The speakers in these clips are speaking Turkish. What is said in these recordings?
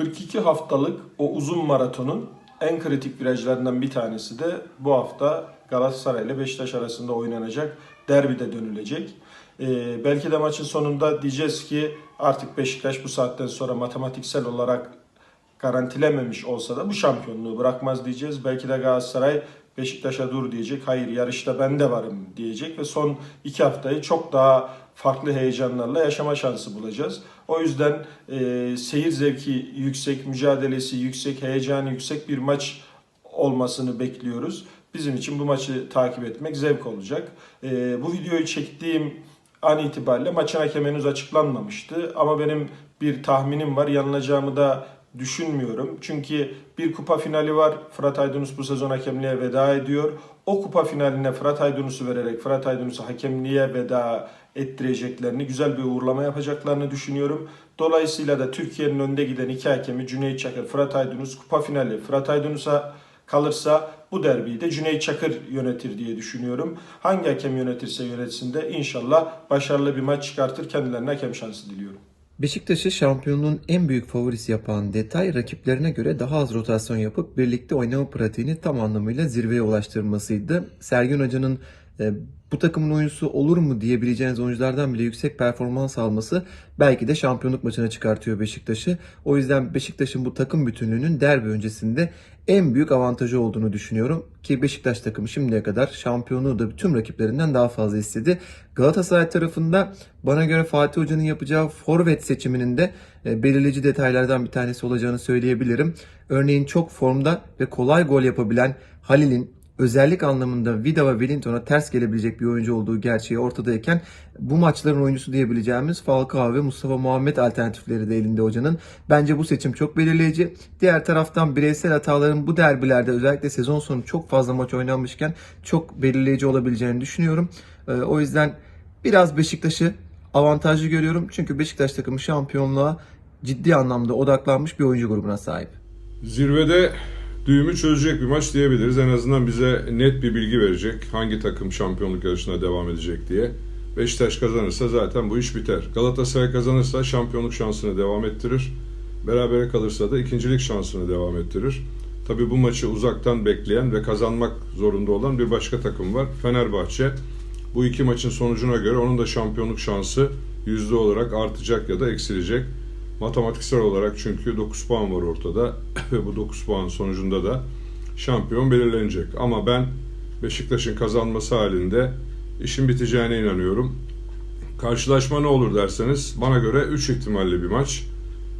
42 haftalık o uzun maratonun en kritik virajlarından bir tanesi de bu hafta Galatasaray ile Beşiktaş arasında oynanacak derbide dönülecek. Ee, belki de maçın sonunda diyeceğiz ki artık Beşiktaş bu saatten sonra matematiksel olarak garantilememiş olsa da bu şampiyonluğu bırakmaz diyeceğiz. Belki de Galatasaray Beşiktaş'a dur diyecek. Hayır yarışta ben de varım diyecek ve son iki haftayı çok daha farklı heyecanlarla yaşama şansı bulacağız. O yüzden e, seyir zevki yüksek, mücadelesi yüksek, heyecanı yüksek bir maç olmasını bekliyoruz. Bizim için bu maçı takip etmek zevk olacak. E, bu videoyu çektiğim an itibariyle maçın hakemi henüz açıklanmamıştı. Ama benim bir tahminim var. Yanılacağımı da düşünmüyorum. Çünkü bir kupa finali var. Fırat Aydınus bu sezon hakemliğe veda ediyor. O kupa finaline Fırat Aydınus'u vererek Fırat Aydınus'u hakemliğe veda ettireceklerini, güzel bir uğurlama yapacaklarını düşünüyorum. Dolayısıyla da Türkiye'nin önde giden iki hakemi Cüneyt Çakır, Fırat Aydınus kupa finali Fırat Aydınus'a kalırsa bu derbiyi de Cüneyt Çakır yönetir diye düşünüyorum. Hangi hakem yönetirse yönetsin de inşallah başarılı bir maç çıkartır. Kendilerine hakem şansı diliyorum. Beşiktaş'ı şampiyonluğun en büyük favorisi yapan detay rakiplerine göre daha az rotasyon yapıp birlikte oynama pratiğini tam anlamıyla zirveye ulaştırmasıydı. Sergen Hoca'nın bu takımın oyuncusu olur mu diyebileceğiniz oyunculardan bile yüksek performans alması belki de şampiyonluk maçına çıkartıyor Beşiktaş'ı. O yüzden Beşiktaş'ın bu takım bütünlüğünün derbi öncesinde en büyük avantajı olduğunu düşünüyorum. Ki Beşiktaş takımı şimdiye kadar şampiyonluğu da tüm rakiplerinden daha fazla istedi. Galatasaray tarafında bana göre Fatih Hoca'nın yapacağı forvet seçiminin de e, belirleyici detaylardan bir tanesi olacağını söyleyebilirim. Örneğin çok formda ve kolay gol yapabilen Halil'in özellik anlamında Vida ve Wellington'a ters gelebilecek bir oyuncu olduğu gerçeği ortadayken bu maçların oyuncusu diyebileceğimiz Falcao ve Mustafa Muhammed alternatifleri de elinde hocanın. Bence bu seçim çok belirleyici. Diğer taraftan bireysel hataların bu derbilerde özellikle sezon sonu çok fazla maç oynanmışken çok belirleyici olabileceğini düşünüyorum. Ee, O yüzden biraz Beşiktaş'ı avantajlı görüyorum. Çünkü Beşiktaş takımı şampiyonluğa ciddi anlamda odaklanmış bir oyuncu grubuna sahip. Zirvede düğümü çözecek bir maç diyebiliriz. En azından bize net bir bilgi verecek. Hangi takım şampiyonluk yarışına devam edecek diye. Beşiktaş kazanırsa zaten bu iş biter. Galatasaray kazanırsa şampiyonluk şansını devam ettirir. Berabere kalırsa da ikincilik şansını devam ettirir. Tabi bu maçı uzaktan bekleyen ve kazanmak zorunda olan bir başka takım var. Fenerbahçe. Bu iki maçın sonucuna göre onun da şampiyonluk şansı yüzde olarak artacak ya da eksilecek. Matematiksel olarak çünkü 9 puan var ortada ve bu 9 puan sonucunda da şampiyon belirlenecek. Ama ben Beşiktaş'ın kazanması halinde işin biteceğine inanıyorum. Karşılaşma ne olur derseniz bana göre 3 ihtimalli bir maç.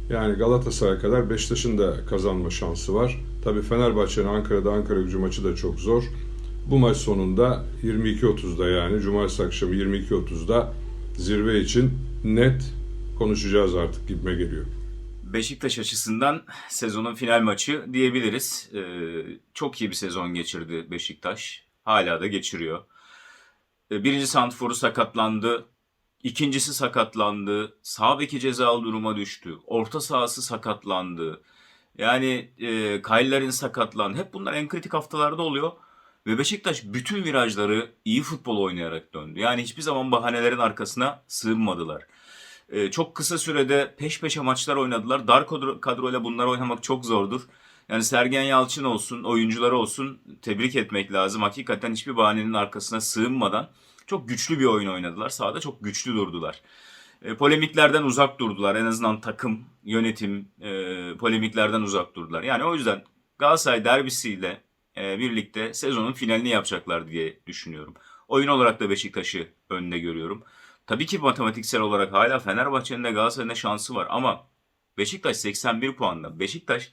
Yani Galatasaray kadar Beşiktaş'ın da kazanma şansı var. Tabii Fenerbahçe'nin Ankara'da Ankara gücü maçı da çok zor. Bu maç sonunda 22.30'da yani Cumartesi akşamı 22.30'da zirve için net konuşacağız artık gitme geliyor. Beşiktaş açısından sezonun final maçı diyebiliriz. Ee, çok iyi bir sezon geçirdi Beşiktaş. Hala da geçiriyor. Ee, birinci Santfor'u sakatlandı. İkincisi sakatlandı. Sağ beki cezalı duruma düştü. Orta sahası sakatlandı. Yani e, Kaylerin sakatlandı. Hep bunlar en kritik haftalarda oluyor. Ve Beşiktaş bütün virajları iyi futbol oynayarak döndü. Yani hiçbir zaman bahanelerin arkasına sığınmadılar. Ee, çok kısa sürede peş peşe maçlar oynadılar. Dar kadro, kadroyla bunları oynamak çok zordur. Yani Sergen Yalçın olsun, oyuncuları olsun tebrik etmek lazım. Hakikaten hiçbir bahanenin arkasına sığınmadan çok güçlü bir oyun oynadılar. Sahada çok güçlü durdular. E, polemiklerden uzak durdular. En azından takım, yönetim e, polemiklerden uzak durdular. Yani o yüzden Galatasaray derbisiyle e, birlikte sezonun finalini yapacaklar diye düşünüyorum. Oyun olarak da Beşiktaş'ı önde görüyorum. Tabii ki matematiksel olarak hala Fenerbahçe'nin de Galatasaray'ın da şansı var ama Beşiktaş 81 puanda. Beşiktaş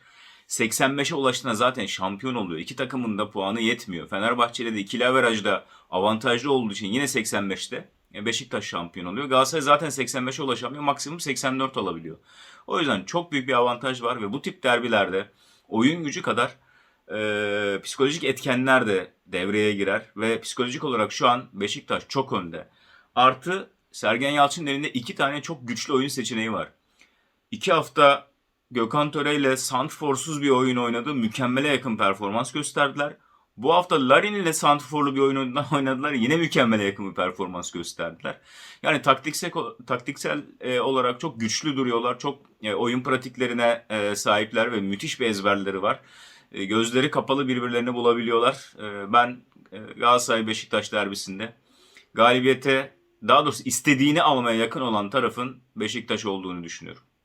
85'e ulaştığında zaten şampiyon oluyor. İki takımın da puanı yetmiyor. Fenerbahçe'de de ikili averajda avantajlı olduğu için yine 85'te e, Beşiktaş şampiyon oluyor. Galatasaray zaten 85'e ulaşamıyor. Maksimum 84 alabiliyor. O yüzden çok büyük bir avantaj var ve bu tip derbilerde oyun gücü kadar e, psikolojik etkenler de devreye girer ve psikolojik olarak şu an Beşiktaş çok önde. Artı Sergen Yalçın'ın elinde iki tane çok güçlü oyun seçeneği var. İki hafta Gökhan Töre ile Sandforsuz bir oyun oynadı. Mükemmele yakın performans gösterdiler. Bu hafta Larin ile Santrfor'lu bir oyun oynadılar. Yine mükemmele yakın bir performans gösterdiler. Yani taktiksel, taktiksel e, olarak çok güçlü duruyorlar. Çok e, oyun pratiklerine e, sahipler ve müthiş bir ezberleri var. E, gözleri kapalı birbirlerini bulabiliyorlar. E, ben e, Galatasaray Beşiktaş derbisinde galibiyete daha doğrusu istediğini almaya yakın olan tarafın Beşiktaş olduğunu düşünüyorum.